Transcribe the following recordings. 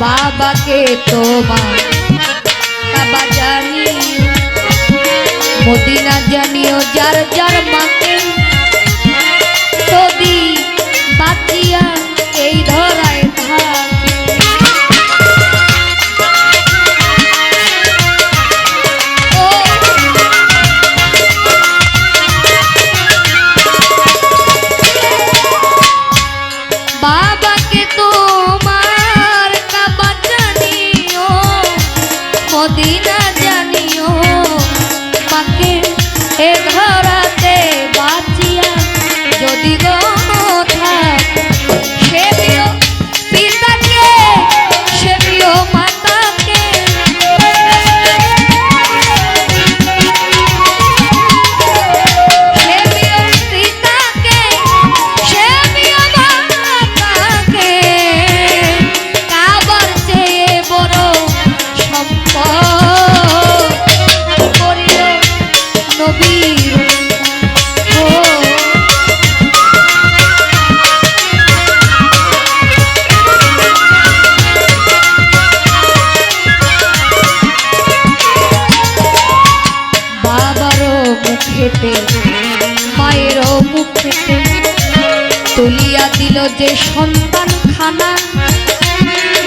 বাবাকে তোমার। বাবা জানিও মদিনা জানিও যার যার মাকে। তো মদিনা জানিও মাকে এ ঘর খেতে মায়েরও মুখ খেতে তুলিয়া দিল যে সন্তান খানা।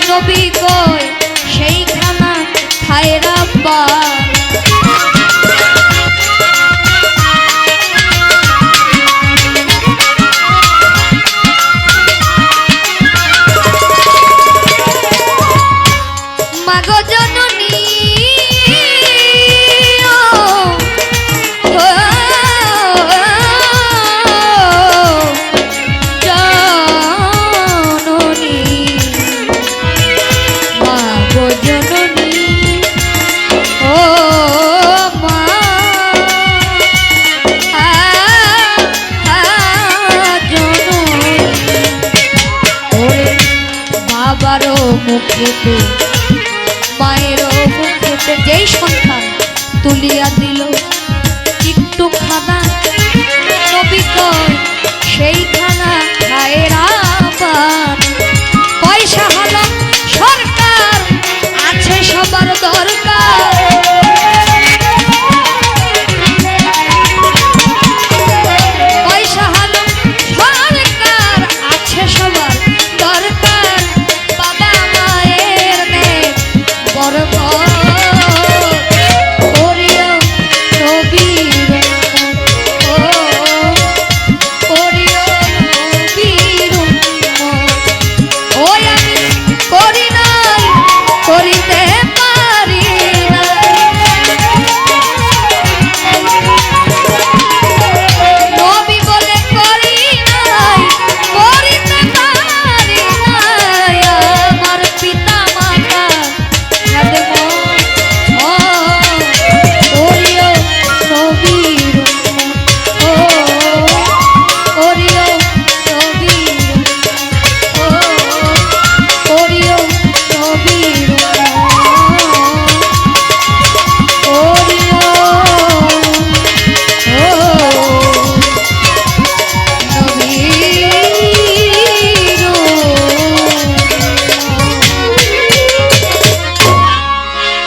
নবী কয় সেই খানা খায়রা পা মুখেতে মায়ের মুখেতে যেই সন্তান তুলিয়া দিল একটু খানা নবী সেই